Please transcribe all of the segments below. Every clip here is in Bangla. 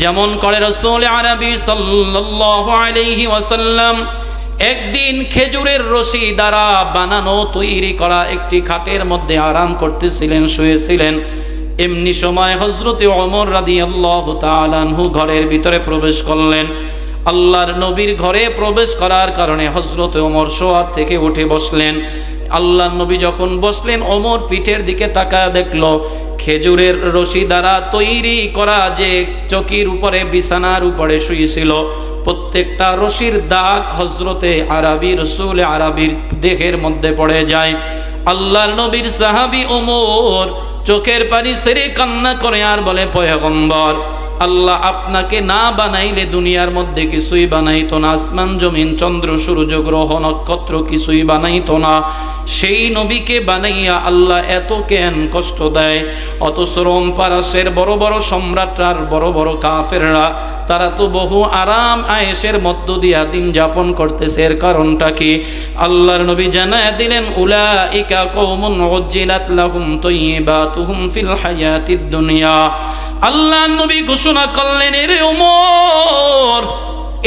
যেমন করে রসুল আরবি সাল্লাল্লাহু আলাইহি ওয়াসাল্লাম, একদিন খেজুরের রশি দ্বারা বানানো, তৈরি করা একটি খাটের মধ্যে আরাম করতেছিলেন, শুয়েছিলেন। এমনি সময় হজরতে অমর রাদি আল্লাহ তালানহু ঘরের ভিতরে প্রবেশ করলেন। আল্লাহর নবীর ঘরে প্রবেশ করার কারণে হজরতে ওমর সোয়ার থেকে উঠে বসলেন। আল্লাহ নবী যখন বসলেন ওমর পিঠের দিকে তাকা দেখল, খেজুরের রশি দ্বারা তৈরি করা যে চকির উপরে, বিছানার উপরে শুয়েছিল প্রত্যেকটা রশির দাগ হজরতে আরবি রসুল আরবির দেহের মধ্যে পড়ে যায়। আল্লাহর নবীর সাহাবি ওমর চোখের পানি সেরে কান্না করে আর বলে, পয়গম্বর আল্লাহ আপনাকে না বানাইলে দুনিয়ার মধ্যে কিছুই বানাইত না, আসমান, জমিন, চন্দ্র, সূর্য, গ্রহ, নক্ষত্র কিছুই বানাইত না। সেই নবীকে বানাইয়া আল্লাহ এত কেন কষ্ট দেয়। অত শ্রম পারাসের বড় বড় সম্রাটরার বড় বড় কাফেররা, তারা তো বহু আরাম আয়েসের মধ্য দিয়া দিন যাপন করতেছে। এর কারণটা কি? আল্লাহর নবী জানায় দিলেন উলা ইকা উজ্জিলাত লাহুম তৈবাতুহুম ফিল হায়াতিদ দুনিয়া। আল্লাহ নবী ঘোষণা করলেন, এর ওমর,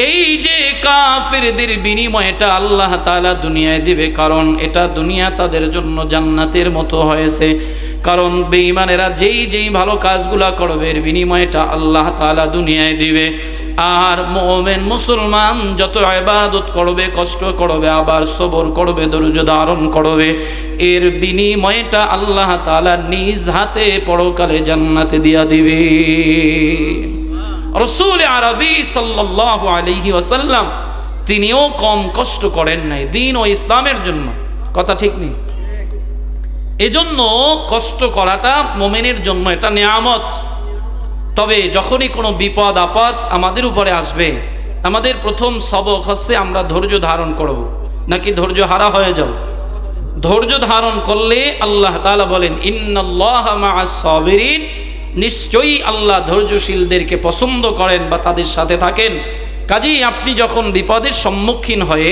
এই যে কাফেরদের বিনিময়টা আল্লাহ তালা দুনিয়ায় দিবে, কারণ এটা দুনিয়া তাদের জন্য জান্নাতের মতো হয়েছে। কারণ বেঈমানেরা যেই যেই ভালো কাজগুলা করবে, এর বিনিময়টা আল্লাহ তাআলা দুনিয়ায় দিবে। আর মোমেন মুসলমান যত ইবাদত করবে, কষ্ট করবে, আবার সবর করবে, ধৈর্য ধারণ করবে, এর বিনিময়টা আল্লাহ তাআলা নিজ হাতে পরকালে জান্নাতে দিয়া দিবে। রসুল আরবি সাল্লাল্লাহু আলাইহি ওয়াসাল্লাম তিনিও কম কষ্ট করেন নাই, দিন ও ইসলামের জন্য। কথা ঠিক নেই? এজন্য কষ্ট করাটা মোমেনের জন্য এটা নিয়ামত। তবে যখনই কোনো বিপদ, আপদ আমাদের উপরে আসবে, আমাদের প্রথম সবক হচ্ছে আমরা ধৈর্য ধারণ করব, নাকি ধৈর্য হারা হয়ে যাব? ধৈর্য ধারণ করলে আল্লাহ তালা বলেন সাবিরিন। নিশ্চয়ই আল্লাহ ধৈর্যশীলদেরকে পছন্দ করেন বা তাদের সাথে থাকেন। কাজেই আপনি যখন বিপদের সম্মুখীন হয়ে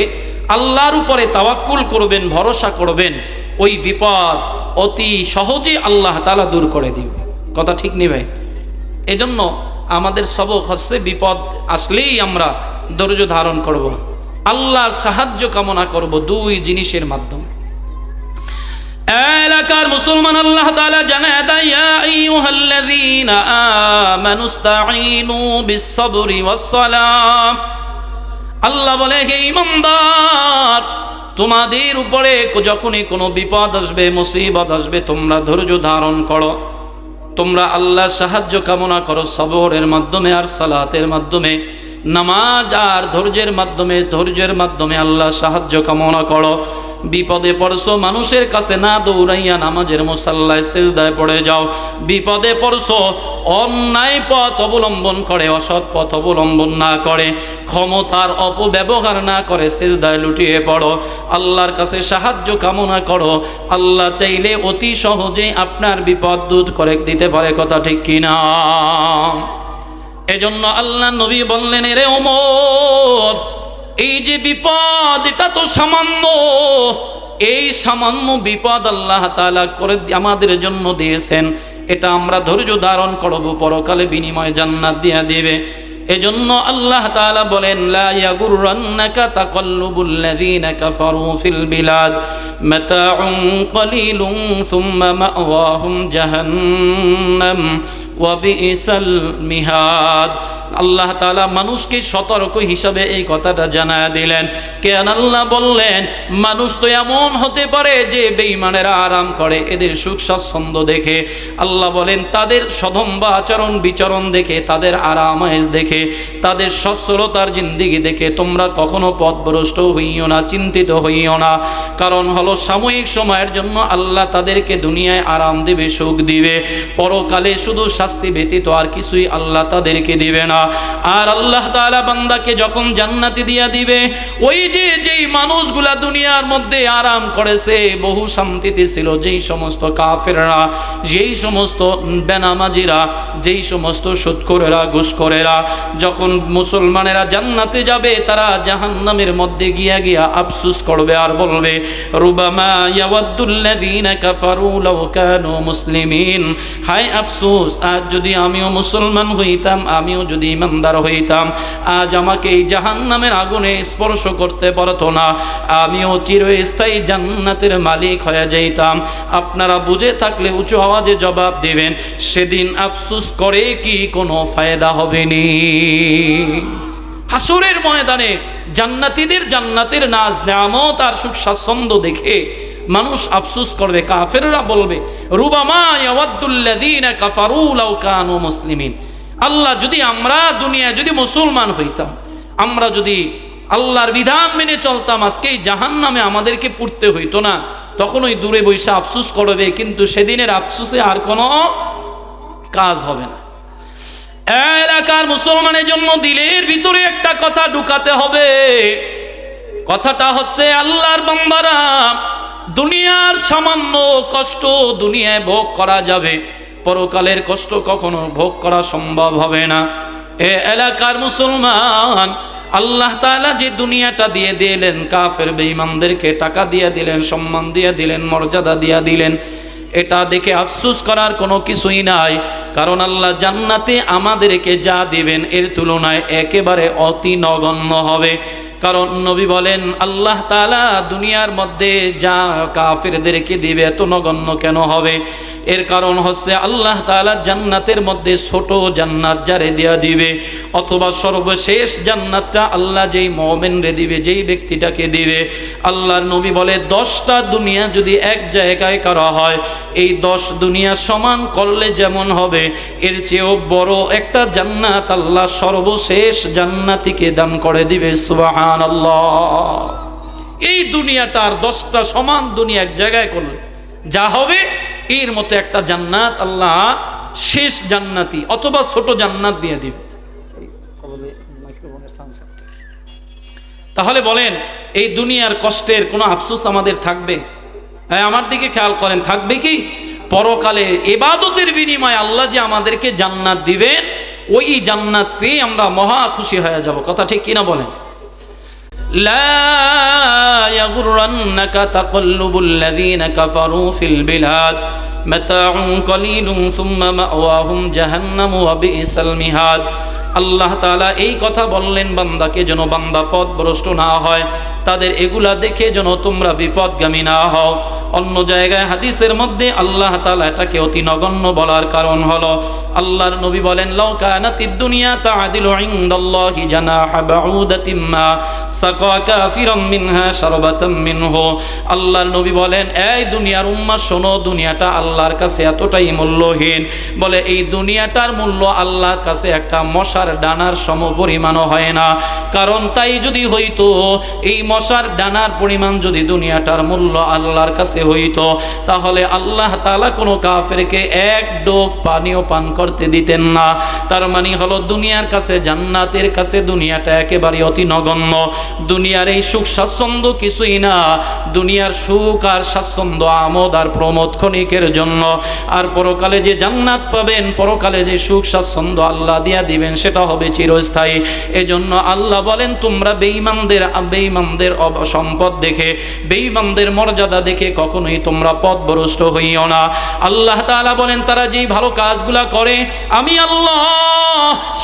আল্লাহর উপরে তাওয়াক্কুল করবেন, ভরসা করবেন ওই বিপদ অতি সহজে আল্লাহ তাআলা দূর করে দিবে। কথা ঠিক নেই ভাই? এজন্য আমাদের সবক হচ্ছে বিপদ আসলেই আমরা ধৈর্য ধারণ করব। আল্লাহর সাহায্য কামনা করব দুই জিনিসের মাধ্যমে। এলাকার মুসলমান আল্লাহ তাআলা জানায় দেয়, ইয়া আইয়ুহাল্লাযীনা আমানুস্তাঈনু বিস-সাবরি ওয়াস-সালাম। আল্লাহ বলে, হে ইমানদার তোমাদের উপরে যখনই কোনো বিপদ আসবে, মুসিবত আসবে, তোমরা ধৈর্য ধারণ করো। তোমরা আল্লাহর সাহায্য কামনা করো, সবরের মাধ্যমে আর সালাতের মাধ্যমে। নামাজ আর ধৈর্যের মাধ্যমে ধৈর্যের মাধ্যমে আল্লাহ সাহায্য কামনা করো। বিপদে পড়ছো, মানুষের কাছে না দৌড়াইয়া নামাজের মুসাল্লায় সেজদায় পড়ে যাও। বিপদে পড়ছো, অন্যায় পথ অবলম্বন করে, অসৎ পথ অবলম্বন না করে, ক্ষমতার অপব্যবহার না করে সেজদায় লুটিয়ে পড়ো। আল্লাহর কাছে সাহায্য কামনা করো। আল্লাহ চাইলে অতি সহজে আপনার বিপদ দূর করে দিতে পারে, কথা ঠিক কিনা? এজন্য আল্লাহ নবী বললেন রে ওমর এই যে বিপদ, এটা তো সামান্য। এই সামান্য বিপদ আল্লাহ তালা করে আমাদের জন্য দিয়েছেন। এটা আমরা ধৈর্য ধারণ করব, পরকালে বিনিময় জান্নাত দিয়া দিবে। এজন্য আল্লাহ তাআলা বলেন, লা মিহাদ। আল্লাহ তাআলা মানুষকে সতর্ক হিসাবে এই কথাটা জানা দিলেন। কেন আল্লাহ বললেন, মানুষ তো এমন হতে পারে যে বেঈমানেরা আরাম করে, এদের সুখ স্বাচ্ছন্দ্য দেখে। আল্লাহ বলেন, তাদের সদম্ব আচরণ, বিচরণ দেখে, তাদের আরামায়েশ দেখে, তাদের সচ্ছলতার জিন্দিগি দেখে তোমরা কখনো পথভ্রষ্ট হইও না, চিন্তিত হইও না। কারণ হলো সাময়িক সময়ের জন্য আল্লাহ তাদেরকে দুনিয়ায় আরাম দেবে, সুখ দিবে। পরকালে শুধু শাস্তি ব্যতীত আর কিছুই আল্লাহ তাদেরকে দিবে না। আর আল্লাহ তাআলা বান্দাকে যখন জান্নাতি দিয়া দিবে, ওই যে যেই মানুষগুলা দুনিয়ার মধ্যে আরাম করেছে, বহু শান্তিতে ছিল, যেই সমস্ত কাফেররা, যেই সমস্ত বেনামাজিরা, যেই সমস্ত সুৎখোরেরা ঘুষখোরেরা, যখন মুসলমানেরা জান্নাতে যাবে, তারা জাহান্নামের মধ্যে গিয়া গিয়া আফসুস করবে আর বলবে, রুবামা ইয়াওয়াদ্দুল্লাযীনা কাফারু কানু মুসলিমিন। হায় আফসোস, আজ যদি আমিও মুসলমান হইতাম, আমিও যদি ইমানদার হইতাম। আজ আমাকে এই জাহান্নামের আগুনে স্পর্শ করতে পারতো না। আমিও চিরস্থায়ী জান্নাতের মালিক হয়ে যাইতাম। আপনারা বুঝে থাকলে উঁচু আওয়াজে জবাব দেবেন, সেদিন আফসুস করে কি কোনো ফায়দা হবে নি হাসুরের ময়দানে জান্নাতীদের জান্নাতের নাজ নেয়ামত আর সুখ স্বাচ্ছন্দ্য দেখে মানুষ আফসুস করবে, কাফেররা বলবে, রুবামা ইয়াওয়াদ্দুল্লাযীনা কাফারু লাউ কানু মুসলিমিন। আল্লাহ যদি আমরা দুনিয়ায় যদি মুসলমান হইতাম, আমরা যদি আল্লাহর বিধান মেনে চলতাম আজকে এই জাহান্নামে আমাদেরকে পড়তে হইতো না তখন ওই দূরে বৈশা আফসুস করবে, কিন্তু সেদিনের আফসুসে আর কোনো কাজ হবে না। এলাকার মুসলমানের জন্য দিলের ভিতরে একটা কথা ঢুকাতে হবে। কথাটা হচ্ছে, আল্লাহর বান্দারা দুনিয়ার সামান্য কষ্ট দুনিয়ায় ভোগ করা যাবে। পরকালের কষ্ট কখনো ভোগ করা সম্ভব হবে না। এ এলাকার মুসলমান, আল্লাহ তালা যে দুনিয়াটা দিয়ে দিলেন, কাফের বেঈমানদেরকে টাকা দিয়ে দিলেন, সম্মান দিয়ে দিলেন, মর্যাদা দিয়ে দিলেন, এটা দেখে আফসুস করার কোনো কিছুই নাই। কারণ আল্লাহ জান্নাতে আমাদেরকে যা দিবেন, এর তুলনায় একেবারে অতি নগণ্য হবে। কারণ নবী বলেন, আল্লাহ তালা দুনিয়ার মধ্যে যা কাফেরদেরকে দিবে, এত নগণ্য কেন হবে? এর কারণ হচ্ছে আল্লাহ তাআলা জান্নাতের মধ্যে ছোট জান্নাত যারে দেয়া দিবে, অথবা সর্বশেষ জান্নাতটা আল্লাহ যেই মোমেনরে দিবে, যেই ব্যক্তিটাকে দিবে। আল্লাহর নবী বলে, দশটা দুনিয়া যদি এক জায়গায় করা হয়, এই দশ দুনিয়া সমান করলে যেমন হবে, এর চেয়েও বড় একটা জান্নাত আল্লাহ সর্বশেষ জান্নাতিকে দান করে দিবে সুবাহান আল্লাহ এই দুনিয়াটার দশটা সমান দুনিয়া এক জায়গায় করলে যা হবে এর মতো একটা জান্নাত আল্লাহ শেষ জান্নাতি অথবা ছোট জান্নাত দিয়ে দিবে। তাহলে বলেন, এই দুনিয়ার কষ্টের কোনো আফসোস আমাদের থাকবে? হ্যাঁ আমার দিকে খেয়াল করেন, থাকবে কি? পরকালে এবাদতের বিনিময়ে আল্লাহ যে আমাদেরকে জান্নাত দিবেন, ওই জান্নাত পেয়ে আমরা মহা খুশি হয়ে যাব। কথা ঠিক কিনা বলেন? لا يغرنك تقلب الذين كفروا في البلاد متاع قليل ثم مأواهم جهنم وبئس المهاد আল্লাহ তাআলা এই কথা বললেন বান্দাকে যেন বান্দা পথ ভ্রষ্ট না হয় তাদের এগুলা দেখে যেন তোমরা বিপদগামী না হও অন্য জায়গায় হাদিসের মধ্যে আল্লাহ তাআলা এটাকে অতি নগণ্য বলার কারণ হলো, আল্লাহর নবী বলেন, লাউ কানাতিদ দুনিয়া জানাহা মিনহা মিনহু। আল্লাহর নবী বলেন, এই দুনিয়ার শোনো, দুনিয়াটা আল্লাহর কাছে এতটাই মূল্যহীন। বলে, এই দুনিয়াটার মূল্য আল্লাহর কাছে একটা মশার ডানার সম পরিমাণও হয় না। কারণ তাই যদি হইতো, এই মশার ডানার পরিমাণ যদি দুনিয়াটার মূল্য আল্লাহর কাছে হইতো, তাহলে আল্লাহ তাআলা কোনো কাফেরকে এক ডোক পানিও পান করতে দিতেন না। তার মানে হলো দুনিয়ার কাছে, জান্নাতের কাছে দুনিয়াটা একেবারে অতি নগণ্য। দুনিয়ার এই সুখ স্বাচ্ছন্দ্য কিছুই না, দুনিয়ার সুখ আর স্বাচ্ছন্দ্য আমোদ আর প্রমোদ ক্ষণিকের জন্য। আর পরকালে যে জান্নাত পাবেন, পরকালে যে সুখ স্বাচ্ছন্দ্য আল্লাহ দিয়া দিবেন, সেটা হবে চিরস্থায়ী। এজন্য আল্লাহ বলেন, তোমরা বেঈমানদের বেঈমানদের সম্পদ দেখে, বেঈমানদের মর্যাদা দেখে কখনোই তোমরা পথভ্রষ্ট হইও না। আল্লাহ তাআলা বলেন, তারা যেই ভালো কাজগুলা করে, আমি আল্লাহ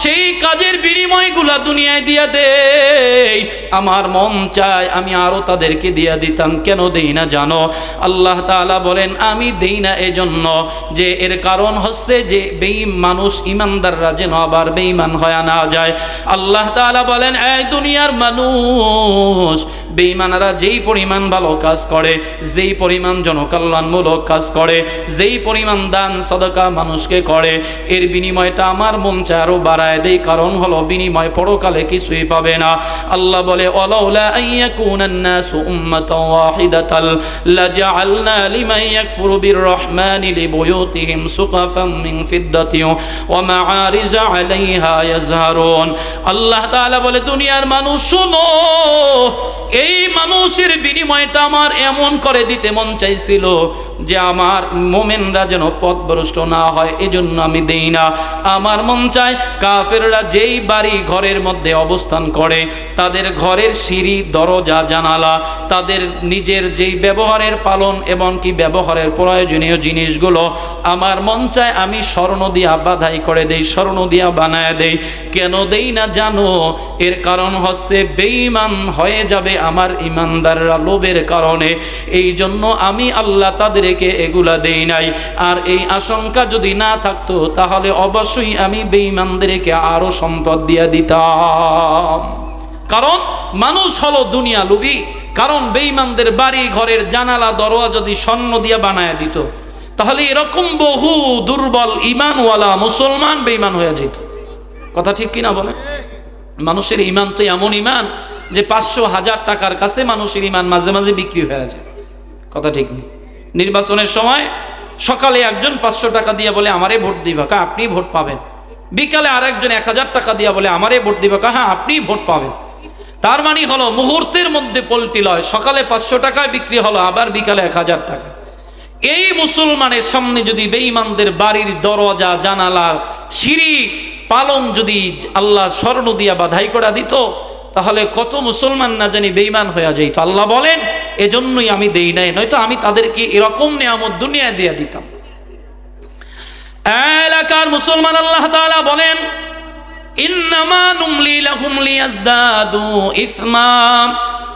সেই কাজের বিনিময়গুলা দুনিয়ায় দিয়া দেই। আমার মন চায় আমি আরও তাদেরকে দিয়া দিতাম। কেন দেই না জানো? আল্লাহ তাআলা বলেন, আমি দেই না এজন্য যে এর কারণ হচ্ছে যে বেঈম মানুষ ইমানদাররা যেন আবার বেঈমান হয়ে না যায়। আল্লাহ তাআলা বলেন এই দুনিয়ার মানুষ, বেঈমানারা যেই পরিমাণ ভালো কাজ করে, যেই পরিমাণ জনকল্যাণমূলক কাজ করে, যেই পরিমাণ দান, সদকা মানুষকে করে, এর বিনিময়টা আমার মন চায় আরও বাড়ায় দেই, কারণ হলো বিনিময় পরকালে কিছুই পাবে না। আল্লাহ বলে আল্লাহ তাআলা বলে, দুনিয়ার মানুষ, শোনো এই মানুষের বিনিময়টা আমার এমন করে দিতে মন চাইছিল। যে আমার মোমেনরা যেন পথভ্রষ্ট না হয়, এজন্য আমি দেই না। আমার মন চায় কাফেররা যেই বাড়ি ঘরের মধ্যে অবস্থান করে, তাদের ঘরের সিঁড়ি, দরজা, জানালা, তাদের নিজের যেই ব্যবহারের পালন এবং কি ব্যবহারের প্রয়োজনীয় জিনিসগুলো, আমার মন চায় আমি স্বর্ণ দিয়া বাধাই করে দেই, স্বর্ণ দিয়া বানায় দেই। কেন দেই না জানো? এর কারণ হচ্ছে বেঈমান হয়ে যাবে আমার ইমানদাররা লোভের কারণে। এই জন্য আমি আল্লাহ তাদেরকে এগুলা দেই নাই। আর এই আশঙ্কা যদি না থাকতো, তাহলে অবশ্যই আমি বেঈমানদেরকে আরও সম্পদ দিয়া দিতাম। কারণ মানুষ হলো দুনিয়া লুবি কারণ বেঈমানদের বাড়ি, ঘরের জানালা, দরওয়া যদি স্বর্ণ দিয়া বানায় দিত, তাহলে এরকম বহু দুর্বল ইমানওয়ালা মুসলমান বেঈমান হয়ে যেত। কথা ঠিক কিনা বলে মানুষের ইমান তো এমন ইমান যে পাঁচশো হাজার টাকার কাছে মানুষের ইমান মাঝে মাঝে বিক্রি হয়ে যায়। কথা ঠিক নেই। নির্বাচনের সময় সকালে একজন পাঁচশো টাকা দিয়ে বলে, আমারে ভোট দিবা কা, আপনি ভোট পাবেন। বিকালে আরেকজন এক হাজার টাকা দিয়ে বলে, আমারে ভোট দিবা কা হ্যাঁ আপনি ভোট পাবেন। তার মানে হলো, মুহূর্তের মধ্যে পোলট্রি লয়, সকালে পাঁচশো টাকায় বিক্রি হলো, আবার বিকালে এক হাজার টাকা। এই মুসলমানের সামনে যদি বেঈমানদের বাড়ির দরজা, জানালা, সিঁড়ি পালন যদি আল্লাহ স্বর্ণ দিয়া বাধাই করা দিত, তাহলে কত মুসলমান না জানি বেঈমান হয়ে যাইত। আল্লাহ বলেন এজন্যই আমি দেই নাই, নয়তো আমি তাদেরকে এরকম নিয়ামত দুনিয়ায় দিয়া দিতাম। এলাকার মুসলমান আল্লাহ তাআলা বলেন, ইন্নামা নুমলি লাহুম লিয়াজদাদু ইসমা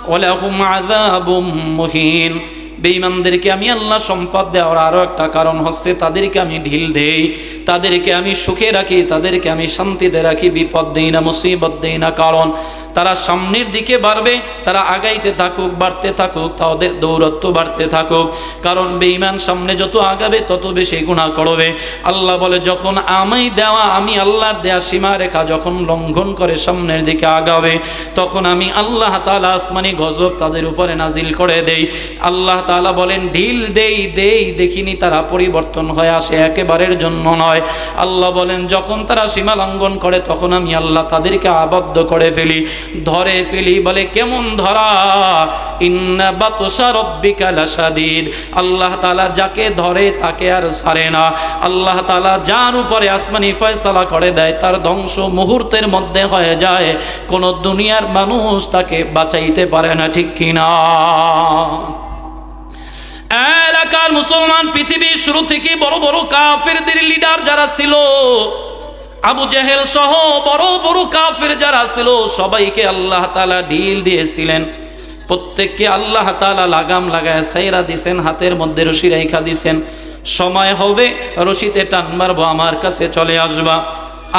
ওয়া লাহুম আযাবুম মুহিন। বেঈমানদেরকে আমি আল্লাহ সম্পদ দেওয়ার আরও একটা কারণ হচ্ছে, তাদেরকে আমি ঢিল দেই, তাদেরকে আমি সুখে রাখি, তাদেরকে আমি শান্তিতে রাখি, বিপদ দেই না, মুসিবত দেই না। কারণ তারা সামনের দিকে বাড়বে, তারা আগাইতে থাকুক, বাড়তে থাকুক, তাদের দৌরত্ব বাড়তে থাকুক। কারণ বেঈমান সামনে যত আগাবে, তত বেশি গুণা করবে। আল্লাহ বলে, যখন আমি দেওয়া, আমি আল্লাহর দেয়া সীমা রেখা যখন লঙ্ঘন করে সামনের দিকে আগাবে, তখন আমি আল্লাহ তালা আসমানি গজব তাদের উপরে নাজিল করে দেই। আল্লাহ তালা বলেন, ঢিল দেই দেই, দেখিনি তারা পরিবর্তন হয়ে আসে, একেবারের জন্য নয়। আল্লাহ বলেন, যখন তারা সীমা লঙ্ঘন করে, তখন আমি আল্লাহ তাদেরকে আবদ্ধ করে ফেলি। ধরে ফেলি, বলে, কেমন ধরা? ইন্না বাতসা রব্বিকা লাশাদীদ। আল্লাহ তাআলা যাকে ধরে, তাকে আর ছাড়ে না। আল্লাহ তাআলা যার উপরে আসমানি ফয়সালা করে দেয়, তার ধ্বংস মুহূর্তের মধ্যে হয়ে যায়। কোন দুনিয়ার মানুষ তাকে বাঁচাইতে পারে না, ঠিক কিনা এলাকার মুসলমান পৃথিবীর শুরু থেকে বড় বড় কাফেরদের লিডার যারা ছিল আবু জেহেল সহ বড় বড় কাফের যারা ছিল, সবাইকে আল্লাহ তালা ঢিল দিয়েছিলেন। প্রত্যেককে আল্লাহ তালা লাগাম লাগায় সাইরা দিছেন, হাতের মধ্যে রশি রেখা দিছেন। সময় হবে, রশিতে টান মারবো, আমার কাছে চলে আসবা।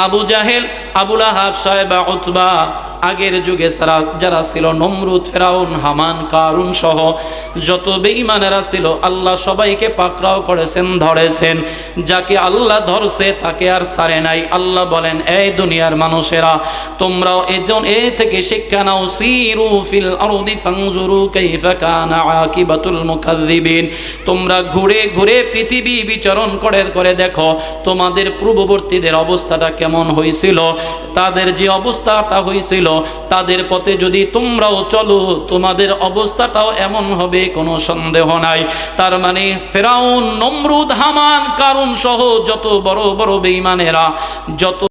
আবু জাহেল, আবুল আহাব সাহেবা আগের যুগে সারা, যারা ছিল নমরুদ, ফেরাউন, হামান, কারুন সহ যত বেঈমানেরা ছিল, আল্লাহ সবাইকে পাকড়াও করেছেন, ধরেছেন। যাকে আল্লাহ ধরছে, তাকে আর সারে নাই। আল্লাহ বলেন এই দুনিয়ার মানুষেরা, তোমরাও এজন এ থেকে শিক্ষা নাও। সিরু ফিল আরদি ফানজুরু কাইফা কানা আকিবাতুল মুকাজ্জিবিন তোমরা ঘুরে ঘুরে পৃথিবী বিচরণ করে করে দেখো, তোমাদের পূর্ববর্তীদের অবস্থাটা কেমন হয়েছিল তাদের যে অবস্থাটা হয়েছিল তাদের পথে যদি তোমরাও চলো, তোমাদের অবস্থাটাও এমন হবে, কোনো সন্দেহ নাই। তার মানে ফেরাউন, নমরুদ, হামান কারণ সহ যত বড় বড় বেঈমানেরা, যত